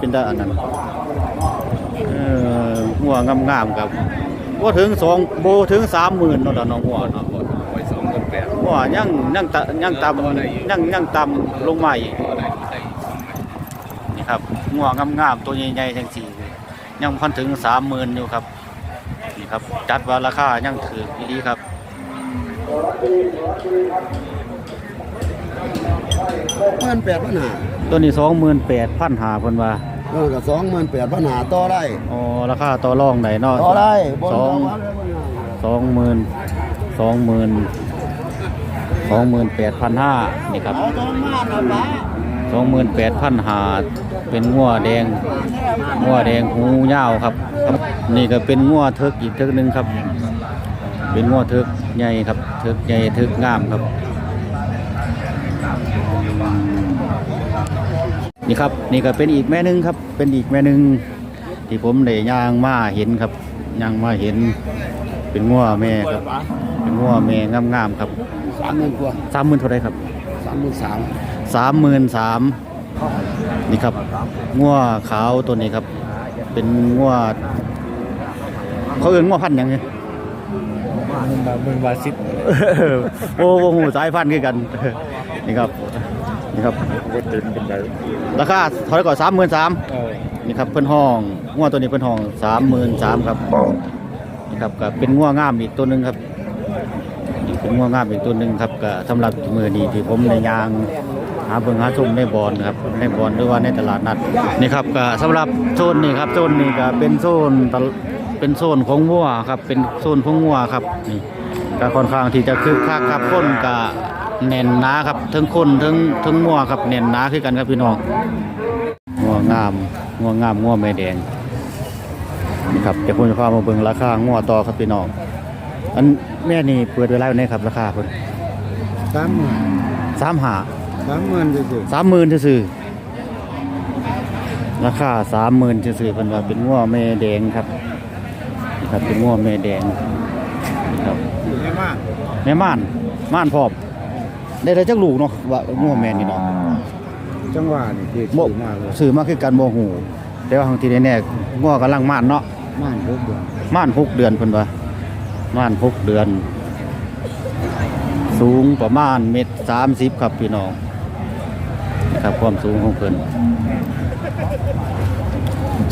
เป็นได้อันนั้นเออหัวงามๆครับบ่ถึงสองโบถึง30,000เนาะดอกน้องหัวเนาะไว้สองกันแปดหัวยังยังตะยังต่ำยังยังต่ำลงมาอีกอะไรใส่นี่ครับหัวงามๆตัวใหญ่ๆจังซี่ยังพันถึง30,000อยู่ครับนี่ครับ จัดว่าราคายังถูกดีครับหมื่นแปดพันหาตัวนี้28,500หาเพิ่นว่า เออกับสองหมื่นแปดพันหาต่อได้อ๋อราคาต่อรองได้เนาะต่อได้บนสองต่อได้บ่ยากสองหมื่นสองหมื่นสองหมื่นแปดพันห้านี่ครับเอาตัวมาหน่อยป้าสองหมื่นแปดพันหาเป็นงัวแดงงัวแดงหูยาวครับครับ นี่ก็เป็นงัวเทิกอีกเทิกหนึ่งครับ เป็นงัวเทิกใหญ่ครับเทิกใหญ่เทิกงามครับ นี่ครับนี่ก็เป็นอีกแม่หนึงครับ เป็นอีกแม่หนึงที่ผมได้ย่างมาเห็นครับย่างมาเห็น เป็นงัวแม่ครับ เป็นงัวแม่งามๆครับสามหมื่นกว่าสามหมื่นเท่าไรครับสามหมื่นสามสามหมื่นสามนี่ครับงัวขาวตัวนี้ครับ เป็นงัวเขาเอื่นงัวพันธุ์หยังไงมึงบามึงบาซิดโอ้โหสายพันธุ์คือกันนี่ครับ นี่ครับก็เต็มเป็นไรราคาเท่าไหร่ก่อนสามหมื่นสามเออนี่ครับเพิ่นห้องงัวตัวนี้เพิ่นห้องสามหมื่นสามครับนี่ครับก็เป็นงัวงามอีกตัวหนึ่งครับนี่เป็นงัวงามอีกตัวหนึ่งครับก็สำหรับมือดีที่ผมในยางหาเบิ่งหาชมในบอลครับในบอลหรือว่าในตลาดนัดนี่ครับก็สำหรับโซนนี้ครับโซนนี้ก็เป็นโซนตลเป็นโซนของงัวครับเป็นโซนของงัวครับนี่ก็ค่อนข้างที่จะคึกคักครับคนก็ แน่นหนาครับทั้งคนทั้งทั้งงัวครับแน่นหนาคือกันครับพี่น้องงัวงามงัวงามงัวแม่แดงนี่ครับจะคุณจะพามาเบิ่งราคางัวต่อครับพี่น้องอันแม่นี่เปิดไว้แล้วนี่ครับราคาเพิ่นสามหมื่นสามหาสามหมื่นจะสิสามหมื่นซื่อๆราคาสามหมื่นซื่อๆเพิ่นว่าเป็นงัวแม่แดงครับนี่ครับเป็นงัวแม่แดงนี่ครับเยอะมากแม่ม่านม่านพร้อม ได้ได้จักลูกเนาะว่างัวแม่นี่เนาะจังหวะนี่คือบ่มากเลยซื้อมาคือกันบ่ฮู้แต่ว่าทางที่แน่ๆงัวกำลังม่านเนาะม่านทุกเดือนม่านหกเดือนเพิ่นว่าม่านหกเดือน สูงประมาณเมตรสามสิบครับพี่น้องนะครับความสูงของเพิ่น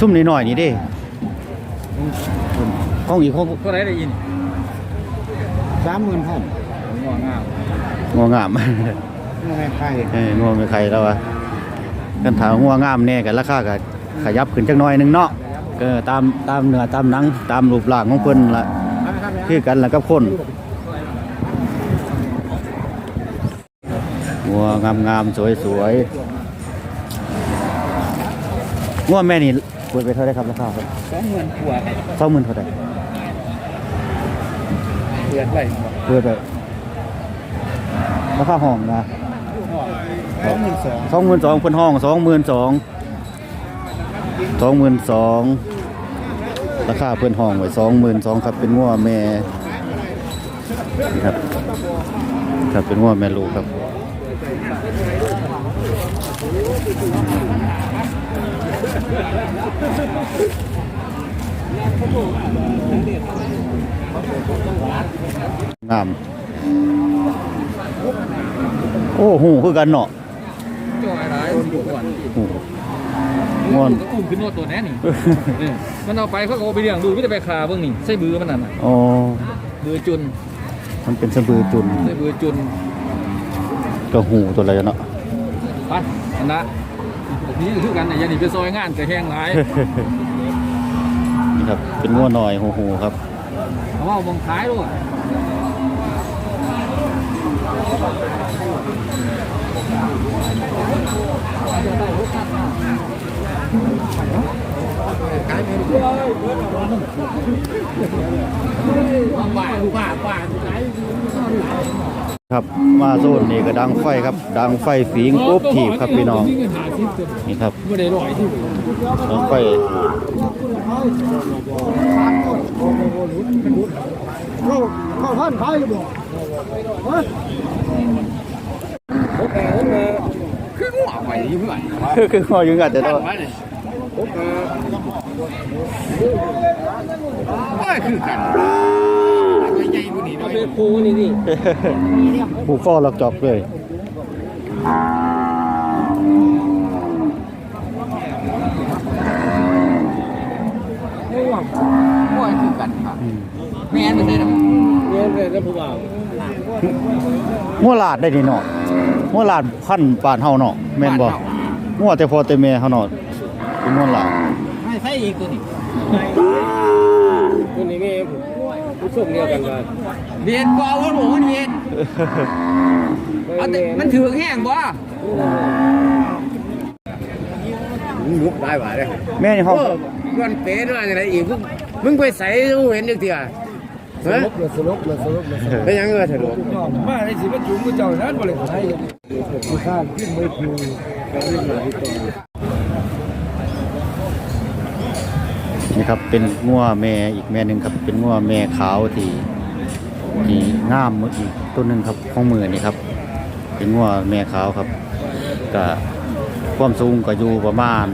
ซุ่มนิดหน่อยนี่เด้ห้องอีกห้องก็ได้ได้ยินสามหมื่นพันง่วงง่าม งัวงามไม่ใครเอ้ยงัวไม่ใครแล้ววะกันถามงัวงามแน่กันราคาก็ขยับขึ้นจักหน่อยหนึงเนาะก็ตามตามเนื้อตามหนัง ตามรูปร่างของเพิ่นละคือกันละกับคนงัวงามๆสวยๆงัวแม่นี่เปิดไปเท่าไหรครับราคาครับสองหมื่นกว่าสองหมื่นเท่าไหรเดือนไปเปิดไป ราคาห้องนะสองหมื่นสองสองหมื่นสองเพิ่นห้องสองหมื่นสองสองหมื่นสองราคาเพิ่นห้องไว้สองหมื่นสองครับเป็นงัวแม่นี่ครับครับเป็นงัวแม่ลูกครับงาม โอ้โหคือกันเนาะจ่อยร้ายอยู่ก่อนโอ้โหม่วนก็อุ้มขึ้นโน่นตัวแน่นี่นี่มันเอาไปเขาก็เอาไปเลี้ยงดูไม่ได้ไปคาเบิ่งนี่ใส่บือมันนั่นนะอ๋อบือจุน มันเป็นสะบือจุนใส่บือจุนกระหูตัวอะไรเนาะไปอันนะนี่คือกันน่ะอยันนี่ไปซอยงานแต่แห้งหลายนี่ครับเป็นงัวหน่อยหูหูครับเอาว่าบังขายด้วย ครับมาโซนนี่ก็ดังไฟครับ ดังไฟฝีงกบถีบครับพี่น้องนี่ครับดังไฟเข้าท่านไทยบอกคือหัวไปที่เพื่อนคือคือคอยังกัดจะต้องไปเลยก็คือกันไม่ใหญ่กว่านี้เอาไปปูนี่ผูกคอหลักจอกเลยม่วงม่วงคือกันครับแม่นไปเลยนะแม่นไปแล้วผู้บ่าว งัวลาดได้นี่เนาะงัวลาดพันธุ์ปานเฮาเนาะแม่นบ่งัวแต่พอแต่แม่เฮาเนาะเป็นงัวลาดไม่ใช่อีกตัวนี้ตัวนี้แม่ผมผู้ชมเดียวกันเลยเรียนบ่าวหนูมันเรียนเอาแต่มันถือแห้งบ่มุกได้หว่าเลยแม่นี่เฮามันเป๋ด้วยอะไรอีกมึงมึงไปใส่มึงเห็นเด็กเดียวสนุกเลยสนุกเลยสนุกเลยเป็นยังไงสนุกมาในสิว่าจุ่มกูเจ้านั้นบ่เลยใช่ที่ข้ามที่ไม่คือการเล่นหลายตัวนี่ครับเป็นงัวแม่อีกแม่หนึงครับ เป็นงัวแม่ขาวที่ที่งามอีกตัวหนึงครับของมือนี่ครับ เป็นงัวแม่ขาวครับก็ความสูงก็อยู่ประมาณ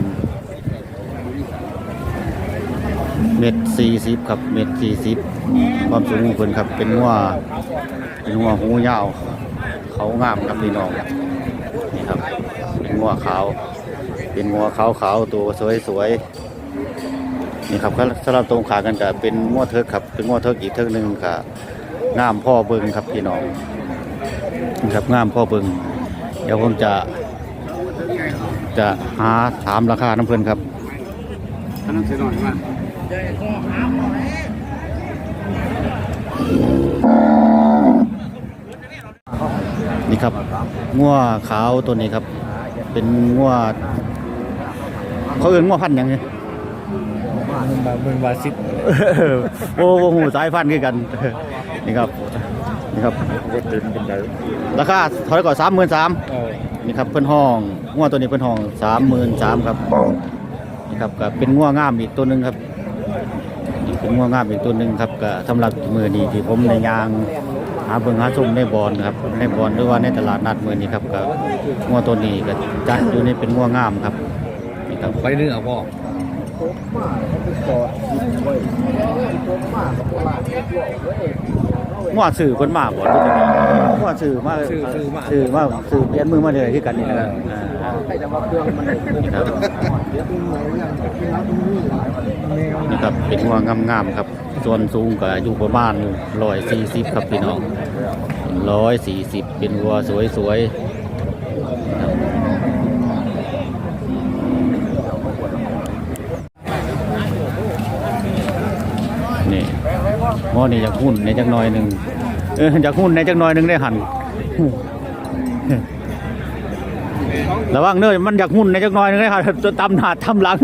เมตร สี่สิบครับเมตรสี่สิบความสูงของเพิ่นครับ เป็นงัวเป็นงัวหูยาว เขางามครับพี่น้องนี่ครับ เป็นงัวขาว เป็นงัวขาวขาวตัวสวยสวยๆนี่ครับก็สำหรับตรงขากันก็เป็นงัวเทิกครับ เป็นงัวเทิกอีกเทิกหนึ่งก็งามพ่อเบิงครับพี่น้องนี่ครับงามพ่อเบิงเดี๋ยวผมจะ จะหาถามราคาน้ำเพิ่นครับนนั้นเสียหน่อยมา นี่ครับงัวขาวตัวนี้ครับ เป็นงัวเขาเอิ้นงัวพันธุ์หยังไงมันบามันบาซิดโอ้โหสายพันธุ์คือกัน นี่ครับ นี่ครับ ก็ตื่นเป็นใจราคาเท่าไหร่ก่อนสามหมื่นสามนี่ครับเพิ่นห้องงัวตัวนี้เพิ่นห้องสามหมื่นสามครับ นี่ครับก็เป็นงัวงามอีกตัวหนึ่งครับ นี่เป็นงัวงามอีกตัวหนึ่งครับก็สำหรับมือนี้ที่ผมในยางหาเบิ่งหาชมในบอลครับในบอลหรือว่าในตลาดนัดมือนี้ครับก็งัวตัวนี้ก็จัดอยู่ในเป็นงัวงามครับนี่ครับไปเนื้อพ่องัวสื่อเพิ่นมาบ่รู้จักงัวสื่อมาสื่อมาสื่อเปลี่ยนมือมาเลยคือกันนี่นะครับอ่า นี่ครับเป็นงัวงามๆครับ ส่วนสูงก็อยู่ประมาณ140ครับพี่น้อง140เป็นวัวสวยๆนี่หม้อนี่อยากหุ้นในจักหน่อยหนึ่งเอออยากหุ้นในจักหน่อยหนึ่งได้หัน ระวังเนยมันอยากหุ้นในจักหน่อยหนึงได้หันจะตำหน้าทำหลัง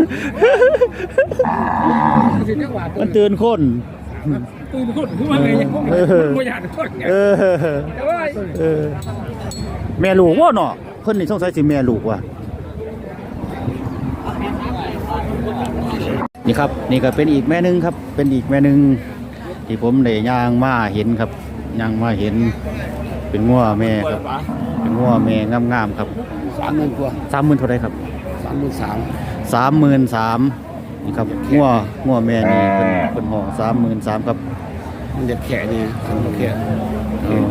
มันตื่นคนตื่นคนคือว่าไงยังบ่เออบ่อยากคนไงเออแต่ว่าเออแม่ลูกว่าเนาะเพิ่นนี่สงสัยสิแม่ลูกว่ะนี่ครับนี่ก็เป็นอีกแม่หนึงครับ เป็นอีกแม่หนึงที่ผมได้ย่างมาเห็นครับย่างมาเห็น เป็นงัวแม่ครับ เป็นงัวแม่งามๆครับ สามหมื่นกว่าสามหมื่นเท่าไรครับสามหมื่นสามสามหมื่นสามนี่ครับงัวงัวแม่นี่เป็นเป็นห้องสามหมื่นสามครับมันจะแข่เนี่ยมันแข่เออ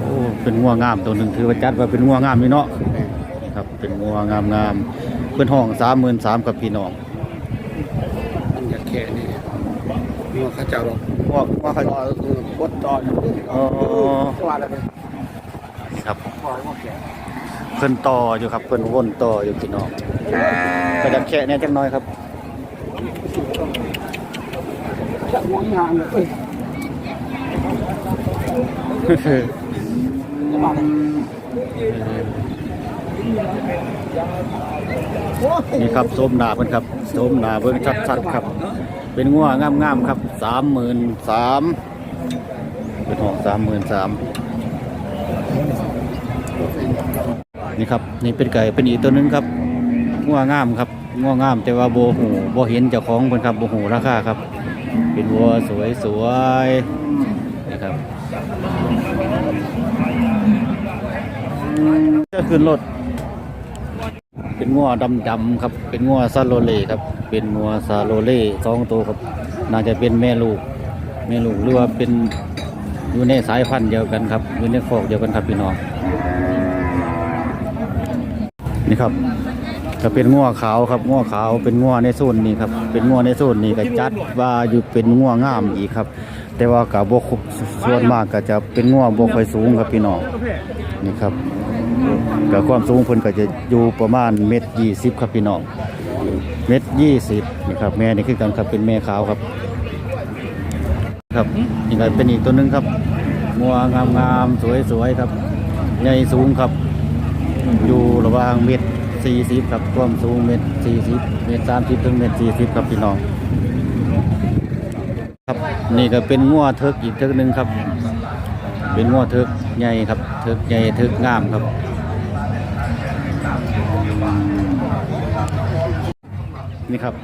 โอ้เป็นงัวงามตัวหนึ่งถือว่าจัดว่าเป็นงัวงามนี่เนาะนี่ครับเป็นงัวงามงามๆเป็นห้องสามหมื่นสามกับพี่น้องมันจะแข่เนี่ยงัวข้าเจ้าหรอกงัวงัวเขาต่อคือกดต่ออ๋อว่าอะไรครับเเพิ่นต่ออยู่ครับเพิ่นวนต่ออยู่พี่น้องก็จะแค่เนี่ยจังน้อยครับนี่ครับส้มหนาเพิ่นครับส้มหนาเบิ่งชัดๆครับ เป็นงัวงามๆครับสามหมื่นสามเป็นห้องสามหมื่นสาม นี่ครับนี่เป็นไก่เป็นอีกตัวนึงครับงัวงามครับงัวงาม แต่ว่าโบหูโบเห็นเจ้าของเพิ่นครับโบหูราคาครับ เป็นวัวสวยสวยๆนี่ครับจะขึ้นรถเป็นงัวดำๆครับ เป็นงัวซาโลเล่ครับ เป็นงัวซาโลเล่สองตัวครับ น่าจะเป็นแม่ลูกแม่ลูกหรือว่าเป็นอยู่ในสายพันธุ์เดียวกันครับอยู่ในคอกเดียวกันครับพี่น้อง นี่ครับก็เป็นงัวขาวครับงัวขาวเป็นงัวในโซนนี้ครับเป็นงัวในโซนนี้ก็จัดว่าอยู่เป็นงัวงามอีกครับ แต่ว่ากับบกส่วนมากก็จะเป็นงัวบกค่อยสูงครับพี่น้องนี่ครับกับความสูงเพิ่นก็จะอยู่ประมาณเมตรยี่สิบครับพี่น้องเมตรยี่สิบนี่ครับแม่นี่คือกันครับเป็นแม่ขาวครับ ครับนี่ก็เป็นอีกตัวหนึงครับงัวงามงามๆสวยๆครับใหญ่สูงครับ อยู่ ระว่างเมตรสี่สิบครับความสูงเมตรสี่สิบเมตรสามสิบถึงเมตรสี่สิบครับพี่น้อง ครับนี่ก็เป็นงัวเทิกอีกเทิกหนึ่งครับ เป็นงัวเทิกใหญ่ครับเทิกใหญ่เทิกงามครับนี่ครับ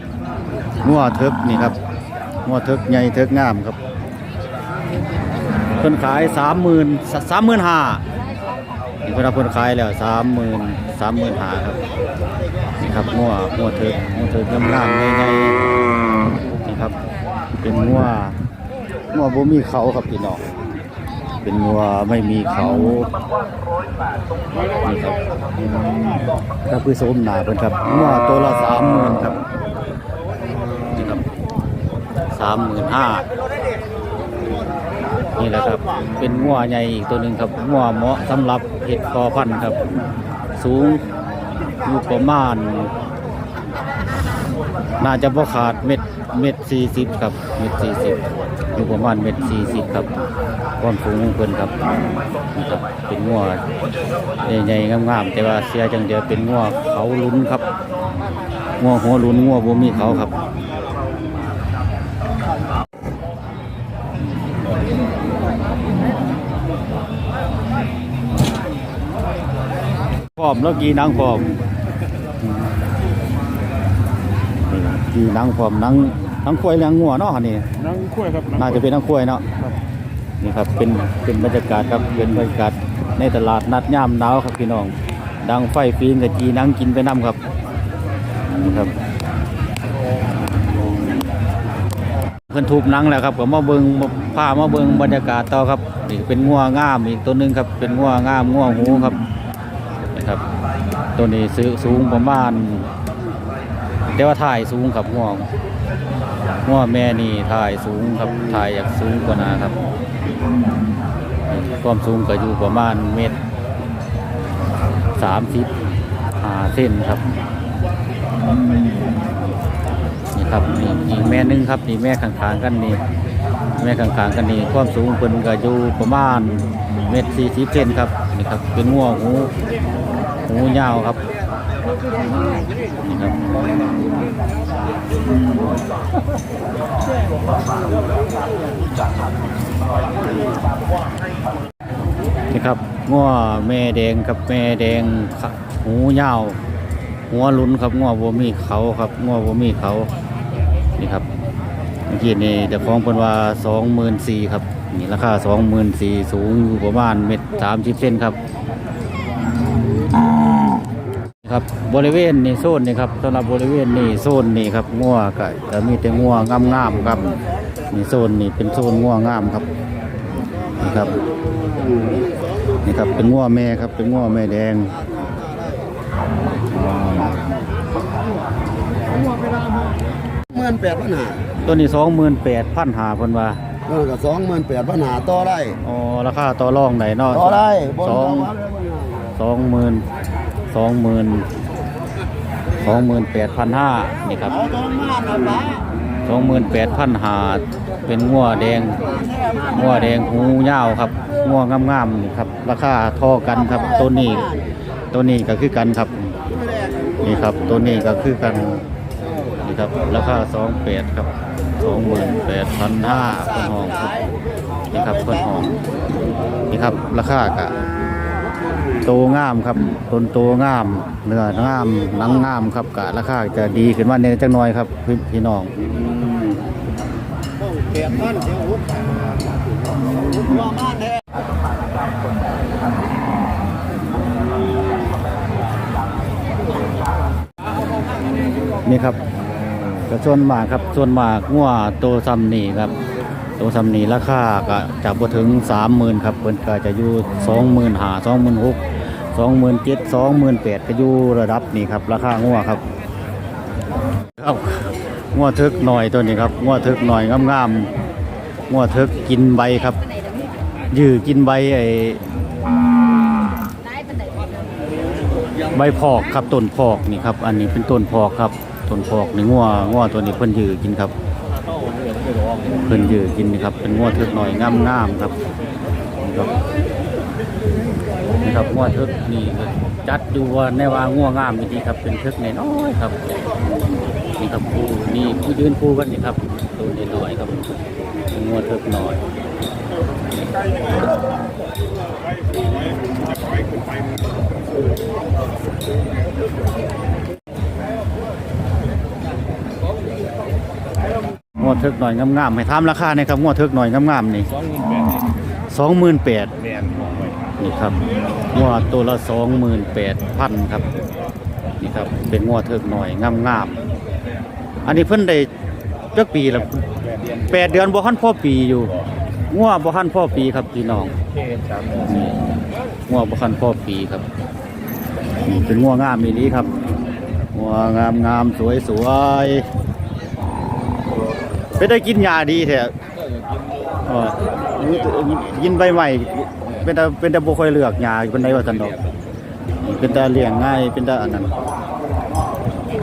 งัวเทิกนี่ครับงัวเทิกใหญ่เทิกงามครับเพิ่นขายสามหมื่นสามหมื่นห้านี่เพิ่นเอาเพิ่นขายแล้วสามหมื่น สามหมื่นห้าครับนี่ครับงัวงัวเทิกงัวเทิกงามงามๆใหญ่ๆนี่ครับ เป็นงัวงัวบ่มีเขาครับพี่น้องเป็นงัวไม่มีเขานี่ครับก็คือโสมหนาเพิ่นครับงัวตัวละสามหมื่นครับนี่ครับสามหมื่นห้านี่แหละครับ เป็นงัวใหญ่อีกตัวหนึ่งครับงัวเหมาะสำหรับเห็ดคอพันธุ์ครับ สูงอยู่ประมาณ น่าจะพอขาดเม็ดเม็ดสี่สิบครับเม็ดสี่สิบอยู่ประมาณเม็ดสี่สิบครับความสูงของเพิ่นครับนะครับ เป็นงัวใหญ่ๆงามๆแต่ว่าเสียจังเดียวเป็นงัวเขาลุ้นครับงัวหัวลุ้นงัวบ่มีเขาครับ พร้อมแล้วกี่นางพร้อมที่นางพร้อมนางนางควยนางงัวเนาะนี่นั่งคุยครับน่าจะเป็นนางควยเนาะนี่ครับเป็นเป็นบรรยากาศครับเป็นบรรยากาศในตลาดนัดย่ามหนาวครับพี่น้อง ดังไฟฟีนกับจีนังกินไปน้ำครับนี่ครับเพิ่นทุบหนังแล้วครับก็มาเบิงผ้ามาเบิงบรรยากาศต่อครับนี่เป็นงัวงามอีกตัวหนึงครับเป็นงัวงามงัวหูครับนะ ครับ ตัวนี้ซื้อสูงประมาณแต่ว่าถ่ายสูงครับง่วงง่วงแม่นี่ถ่ายสูงครับถ่ายอยากสูงกว่านาครับ ความสูงก็อยู่ประมาณเมตรสามสิบหาเส้นครับนี่ครับนี่อีกแม่นึงครับนี่แม่ข้างๆกันนี่แม่ข้างๆกันนี่ความสูงเพิ่นก็อยู่ประมาณเมตรสี่สิบเซนครับนี่ครับเป็นง่วงหู หูยาวครับนี่ครับนี่ครับง้อแม่แดงกับแม่แดงหูยาว หัวลุ้นครับง้อบ่มีเขาครับง้อบ่มีเขานี่ครับเมื่อกี้นี่เจะฟ้าของเพิ่นว่าสองหมื่นสี่ครับนี่ราคาสองหมื่นสี่สูงอยู่ประมาณเม็ดสามสิบเซนครับ ครับบริเวณนี่โซนนี่ครับสำหรับบริเวณนี่โซนนี่ครับงัวก็จะมีแต่งัวงามๆครับนี่โซนนี่เป็นโซนงัวงามครับนี่ครับนี่ครับเป็นงัวแม่ครับเป็นงัวแม่แดงหมื่นแปดพันหาตัวนี้สองหมื่นแปดพันหาเพิ่นว่าเออกับสองหมื่นแปดพันหาต่อได้อ๋อราคาต่อรองไหนเนาะต่อได้บนสองต่อได้สองหมื่น สองหมื่นสองหมื่นแปดพันห้านี่ครับเอาต้นมาหน่อยปะสองหมื่นแปดพันหาเป็นงัวแดงงัวแดงหูยาวครับงัวงามๆนี่ครับ ราคาท่อกันครับตัวนี้ตัวนี้ก็คือกันครับ นี่ครับตัวนี้ก็คือกันนี่ครับ ราคาสองแปดครับสองหมื่นแปดพันห้าคนห้องนี่ครับคนห้องนี่ครับราคากะ โตงามครับต้นโตงาม เนื้องามหนังงามครับกะราคาจะดีขึ้นมาในจังน้อยครับพี่พน้องนี่ครับก็ส่วนมากครับส่วนมากงัวโตซัมนี่ครับโตซัมนี่ราคาก็จะบ่ถึง30,000ครับเพิ่นก็จะอยู่25,000 26,000 27,000 28,000ก็ อยู่ระดับนี้ครับ ราคางัวครับครับงัวทึกหน่อยตัวนี้ครับงัวทึกหน่อยงามๆงัวทึกกินใบครับ ยื้อกินใบไอ้ใบพอกครับต้นพอกนี่ครับ อันนี้เป็นต้นพอกครับต้นพอกนี่งัวงัวตัวนี้เพิ่นยื้อกินครับ เพิ่นยื้อกินนี่ครับ เป็นงัวทึกหน่อยงามๆครับนี่ครับนี่ ครับงัวทึกนี่ก็จัดอยู่ว่าในว่างัวงามจริงๆครับเป็นทึกน้อยๆครับนี่ครับคู่นี่ผู้ยืนคู่กันนี่ครับตัวนี้ด้วยครับเป็นงัวทึกหน่อยงวดทึกหน่อยงามๆให้ถามราคาหนะครับงวดทึกหน่อยงามๆนี่สองหมื่นแปดนี่ นี่ครับงวดตัวละสองหมื่นแปดพันครับ นี่ครับ เป็นงวดทึกหน่อยงามๆอันนี้เพิ่นได้จักปีล้วแปดเดือนบ่ทันพ่อปีอยู่งวดบ่ทันพ่อปีครับพี่น้องนี่งวดบ่ทันพ่อปีครับนี่เป็นงวดงามอีนี้ครับงวดงามๆสวยๆไปได้กินยาดีแท้เออยินใบใหม่ เป็นแต่เป็นแต่บ่ค่อยเลือกยาเป็นได้ว่าซั่นดอก เป็นแต่เลี้ยงง่ายเป็นแต่อันนั้น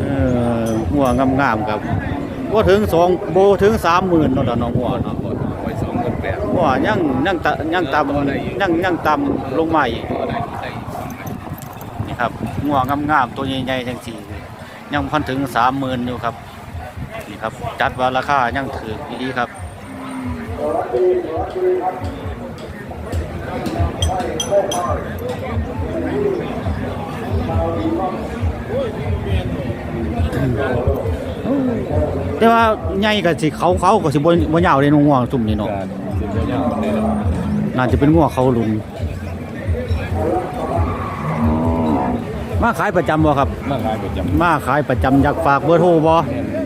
เออหัวงามๆครับบ่ถึง2บ่ถึง30,000เนาะดอกน้องหัวเนาะหัวยังยังตะยังต่ำยังยังต่ำลงมาอีกนี่ครับหัวงามๆตัวใหญ่ๆจังซี่ยังพันถึง30,000อยู่ครับนี่ครับ จัดว่าราคายังถือดีครับ แต่ว่าใหญ่ก็สิเขาเขาก็สิบ่บ่ยาวเลยน้องง่วงซุ่มนี่เนาะน่าจะเป็นง่วงเขาลุงมาขายประจำบ่ครับ มาขายประจำมาขายประจำอยากฝากเบอร์โทรบ่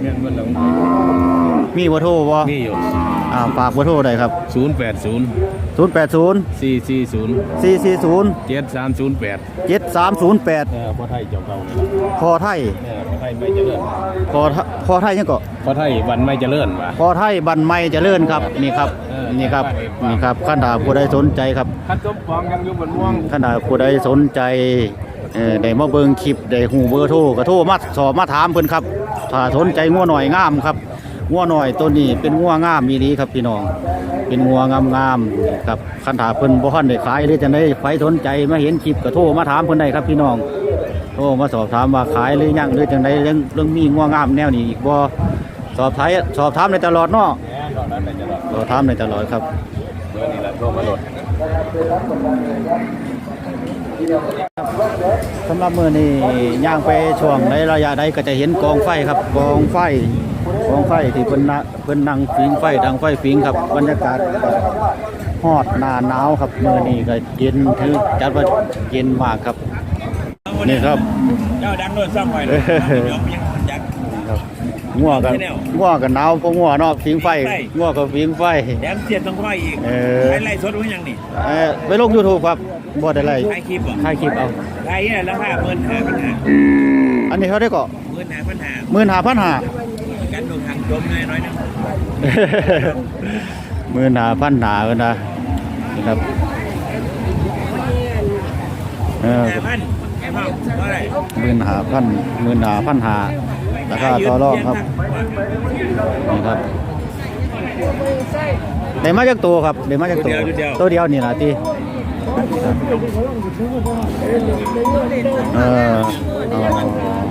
เงินมันเรามีเบอร์โทรบ่มีอยู่อ่าฝากเบอร์โทรได้ครับ ศูนย์แปดศูนย์080สี่สี่ศูนย์440เจ็ดสามศูนย์แปด7308เออพ่อไทยเจ้าเก่านี่ละพอไทยเออพ่อไทยไม่เจริญพอไทพอไทยยังก็พ่อไทยวันไม่เจริญว่ะพอไทยบันไม่เจริญครับนี่ครับเออนี่ครับเออนี่ครับขั้นถาผู้ใดสนใจครับคัดจบฟองยังอยู่บนม่วงขั้นถาผู้ใดสนใจเอ่อได้มาเบิ่งคลิปได้หูเบอร์โทรก็โทรมาสอบมาถามเพิ่นครับถ้าสนใจงัวหน่อยงามครับ งัวหน่อยตัวนี้เป็นงัวงามมีดีครับพี่น้อง เป็นงัวงามๆครับคันถาเพิ่นบ่ทันได้ขายหรือจังได๋ใครสนใจมาเห็นคลิปก็โทรมาถามเพิ่นได้ครับพี่น้องโทรมาสอบถามว่าขายหรือยังหรือจังไดเรื่องเรื่องมีงัวงามแนวนี้อีกบ่สอบถามสอบถามได้ตลอดเนาะแหมตอนนั้นไม่เจริญสอบถามได้ตลอดครับเดี๋ยวนี้ละโทรมาโหลด สำหรับมื้อนี้ย่างไปช่วงในระยะใดก็จะเห็นกองไฟครับกองไฟกองไฟที่เพิ่นนะเพิ่นนั่งฟิงไฟดังไฟฟิงครับบรรยากาศก็ฮอดหน้าหนาวครับมื้อนี้ก็เย็นถือจัดว่าเย็นมากครับนี่ครับเจ้าดังโดนซ่อมไปเลยยอมยังจัก ครับ งัวกันงัวกันหนาวเพราะงัวเนาะฟิงไฟ งัวก็ฟิงไฟ แถมเสียดต้องร้อยอีกเออไล่ไล่สดไว้ยังนี่เอ่อไปลง YouTube ครับบ่ได้ไล่ถ่ายคลิปเหรอถ่ายคลิปเอาไล่เนี่ยราคาเมื่นหาปัญหาอันนี้เขาได้ก็เมื่นหาปัญหา15,500 กันลงทางจมน้อยน้อยนึงมือหนาพันหนากันนะนี่ครับเออแปดพันแค่เท่าเท่าไหร่ มือหนาพันมือหนาพันหา ราคาต่อรองครับนี่ครับได้มาจากตัวครับได้มาจากตัวตัวเดียวนี่นะที่เออเอา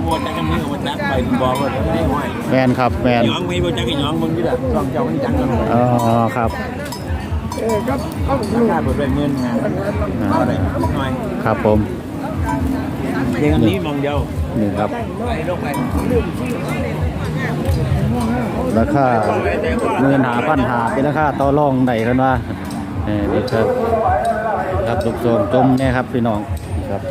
บัวจักกันมือมาจักไปบอกว่าไม่ได้ห้อยแมนครับแมนย้องไม่บัวจักกันย้องมึงนี่แหละลองเจ้ามันจังกันอ๋อครับราคาเปิดเป็นหมื่นหาเท่าไหร่หน่อยครับผมเพียงอั นนี้มองเดียวนี่ครับไปลงไปราคาเงินหาพันหาเป็นราคาต่อรองได้กันว่าเออนี่ครับครับสุกโสมจมเนี่ยครับพี่น้องครับ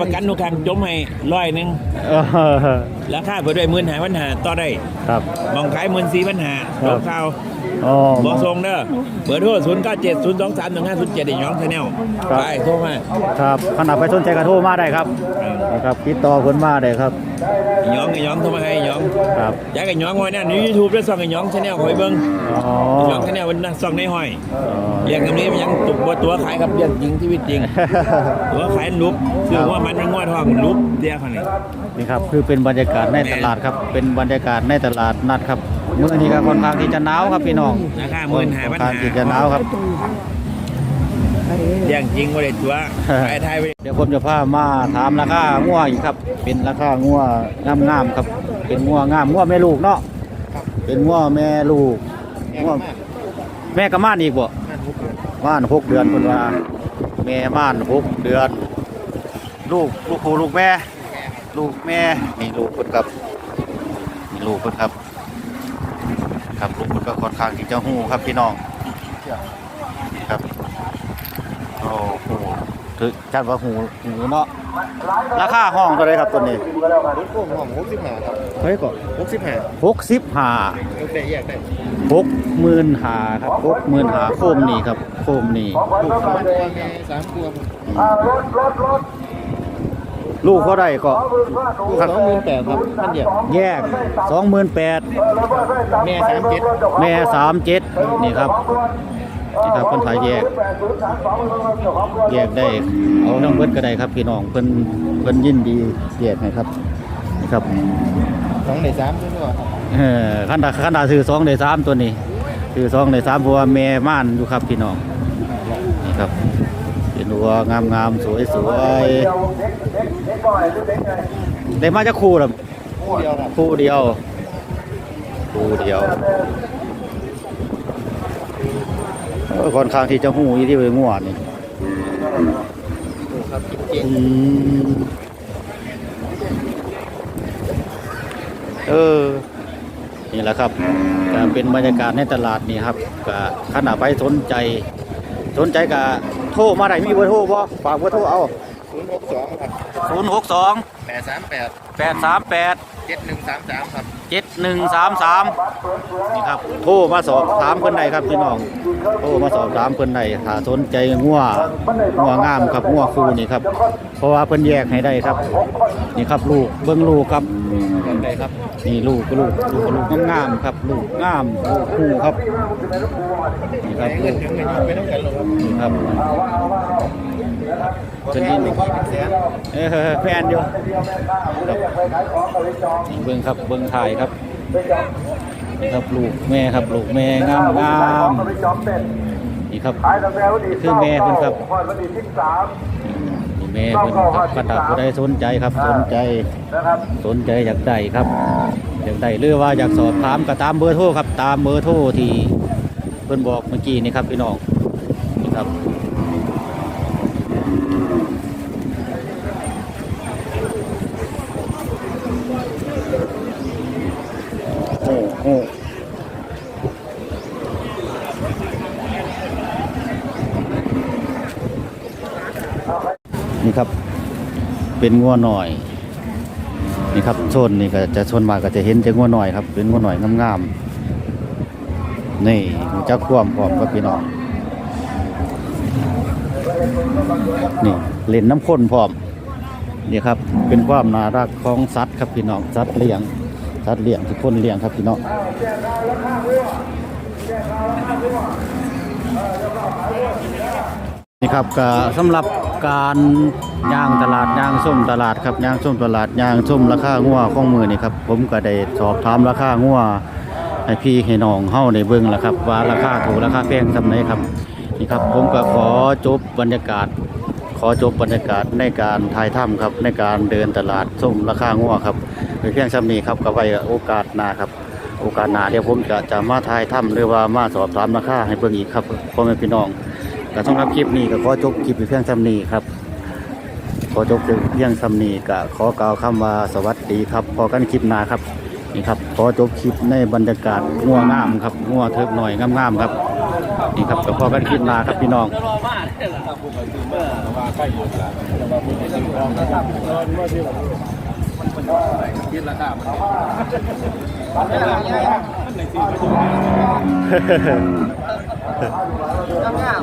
ประกันทุกครั้งจมให้ร้อยหนึงเออ ราคาเปิดด้วยหมื่นหาพันหาต่อได้ครับ มองขายหมื่นสี่พันหาครัจบบข่าวอ๋อ บอกทรงเด้อเปิดโทรศูนย์เก้าเจ็ดศูนย์สองสามหนึ่งห้าศูนย์เจ็ดไอ้หยองชาแนลครับ ไปโทรมาครับขนาดไปสนใจกระโทรมาได้ครับนะครับติดต่อคนมาได้ครับไอ้หยองไอ้หยองโทรมาให้ไอ้หยองครับอยากไอ้หยองไว้เนี่ยในยูทูบด้วยส่องไอ้หยองชาแนลคอยเบิ้งอ๋อไอ้หยองชาแนลวันนั้นส่องในห้อยเรื่องนี้มันยังตุกบ่ตัวขายครับเรื่องจริงชีวิตจริง ตัวขายลุบคือว่ามันมันงวดทองลุบเดียวคนนี้ นี่ครับคือเป็นบรรยากาศในตลาดครับ เป็นบรรยากาศในตลาดนัดครับเมื่อนี้ก็ค่อนข้างที่จะหนาวครับพี่น้องราคาหมื่นหาค่พัอนนข้างหาที่จะหนาวครับเรื่องจริงว่าได้ตัวขายไทยไปเดี๋ยวผมจะพามาถามราคางัวอีกครับ เป็นราคางัวงามๆครับ เป็นงัวงามงัวแม่ลูกเนาะเป็นงัวแม่ลูกงัวแม่กระม่านอีกบ่ม่านหกเดือนคนว่าแม่ม่านหกเดือน ลูกลูกครูลูกแม่ ลูกแม่นี่ลูกคนครับนี่ลูกคนครับ ครับลูกคนก็ค่อนข้างที่จะหูครับพี่น้องครับโอ้โหถือจัดว่าหูหูเนาะราคาห้องเท่าไรครับตัวนี้พวกห้องหกสิบห้าครับเฮ้ยก่อนหกสิบห้าหกสิบห้าโอเคแยกได้หกหมื่นหาครับหกหมื่นหาโคมนี่ครับโคมนี่ลูกสามตัวแม่สามตัว ลูกเขาได้ก็ลูกสองหมื่นแปดครับท่านเดียวแยกสองหมื่นแปดแม่สามเจ็ดแม่สามเจ็ดนี่ครับนี่ครับคนไทยแยก แยกได้เอาทั้งเบิดก็ได้ครับพี่น้องเพิ่นเพิ่นยินดีแยกให้ครับนี่ครับสองในสามด้วยครับเออขันดาขันดาซื้อสองในสามตัวนี้ซื้อสองในสามเพราะว่าแม่ม่านอยู่ครับพี่น้องนี่ครับเป็ นวัวงามงามๆสวยสวยได้มาจากคู่หรอคู่เดียวครับคู่เดียวคู่เดียวเออค่อนข้างที่จะหูอีที่ไปง่วนี่ลูกครับเก่งอืมเออ นี่แหละครับก็เป็นบรรยากาศในตลาดนี่ครับก็ขณะไปสนใจ สนใจก็ โทรมาได้มีเบอร์โทรบ่ฝากเบอร์โทรเอาศูนย์หกสองครับ0 6 2แปดสามแปด8 3 8เจ็ดหนึ่งสามสามครับ7 1 3 3นี่ครับโทรมาสอบถามเพิ่นได้ครับพี่น้องโทรมาสอบถามเพิ่นได้ถ้าสนใจงัวงัวงามครับงัวคู่นี่ครับเพราะว่าเพิ่นแยกให้ได้ครับ นี่ครับลูกเบิ้งลูกครับ กันได้ครับนี่ลูกก็ลูกลูกก็ลูกงามๆครับ ลูกงามลูกคู่ครับนี่ครับเงินถึงเงินไม่ต้องกันหรอกครับนี่ครับแค่ไม่กี่เป็นแสนเออแฟนอยู่ครับนี่เบิ้งครับเบิ้งถ่ายครับนี่ครับลูกแม่ครับลูกแม่งามงามนี่ครับคือแม่เพิ่นครับ ม่เพิ่นครับกระดาษผู้ใดสนใจครับสนใจสนใจอยากได้ครับอยากได้หรือว่าอยากสอบถามก็ตามเบอร์โทรครับ ตามเบอร์โทรที่เพิ่นบอกเมื่อกี้นี่ครับพี่น้องนี่ครับ โอ้โหนี่ครับ เป็นงัวหน่อย นี่ครับชนนี่ก็จะชนมาก็จะเห็นจะงัวหน่อยครับ เป็นงัวหน่อยงามๆนี่หูจักความพร้อมกับพี่น้องนี่เล่นน้ำข้นพร้อมนี่ครับเป็นความน่ารักของสัตว์ครับพี่น้องสัตว์เลี้ยงสัตว์เลี้ยงทุกคนเลี้ยงครับพี่น้องนี่ครับก็สำหรับ การย่างตลาดย่างส้มตลาดครับย่างส้มตลาดย่างส้มราคางัวข้องมือนี่ครับผมก็ได้สอบถามราคางัวให้พี่ให้น้องเฮาในเบิ่งแล้วครับ ว่าราคาถูกราคาแพงสำไหนครับนี่ครับผมก็ขอจบบรรยากาศ ขอจบบรรยากาศในการถ่ายถ้ำครับในการเดินตลาดส้มราคางัวครับในเพียงซ้ำนี้ครับก็ไว้โอกาสหน้าครับโอกาสหน้าเดี๋ยวผมจะจะมาถ่ายถ้ำหรือว่ามาสอบถามราคาให้เบิ่งอีกครับพ่อแม่พี่น้อง แต่สำหรับคลิปนี้ก็ขอจบคลิปเพียงซ้ำนีครับ ขอจบเพียงซ้ำนี้ก็ขอกล่าวคำว่าสวัสดีครับพอกันคลิปหน้าครับนี่ครับขอจบคลิปในบรรยากาศงัวงามครับงัวเทิบหน่อยงามๆครับนี่ครับก็พอกันคลิปหน้าครับพี่น้องคิดาน